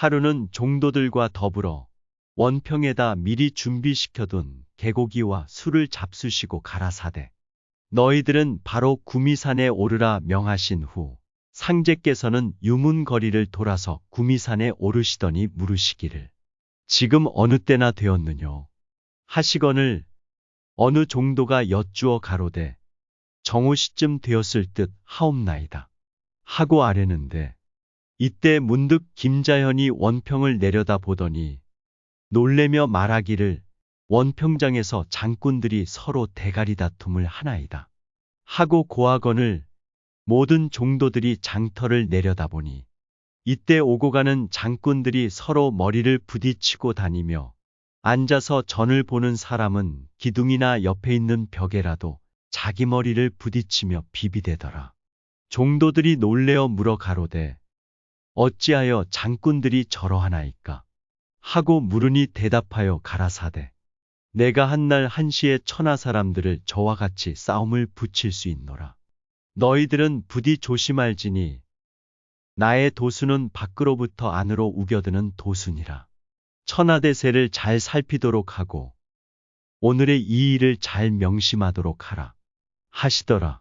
하루는 종도들과 더불어 원평에다 미리 준비시켜둔 개고기와 술을 잡수시고 가라사대. 너희들은 바로 구미산에 오르라 명하신 후 상제께서는 유문거리를 돌아서 구미산에 오르시더니 물으시기를 지금 어느 때나 되었느뇨 하시거늘 어느 종도가 여쭈어 가로되 정오 시쯤 되었을 듯 하옵나이다. 하고 아뢰는데 이때 문득 김자현이 원평을 내려다 보더니 놀래며 말하기를 원평장에서 장꾼들이 서로 대가리 다툼을 하나이다. 하고 고하거늘 모든 종도들이 장터를 내려다보니 이때 오고 가는 장꾼들이 서로 머리를 부딪히고 다니며 앉아서 전을 보는 사람은 기둥이나 옆에 있는 벽에라도 자기 머리를 부딪히며 비비대더라. 종도들이 놀래어 물어 가로되 어찌하여 장꾼들이 저러하나이까 하고 물으니 대답하여 가라사대 내가 한날 한시에 천하 사람들을 저와 같이 싸움을 붙일 수 있노라. 너희들은 부디 조심할지니 나의 도수는 밖으로부터 안으로 우겨드는 도순이라. 천하대세를 잘 살피도록 하고 오늘의 이 일을 잘 명심하도록 하라. 하시더라.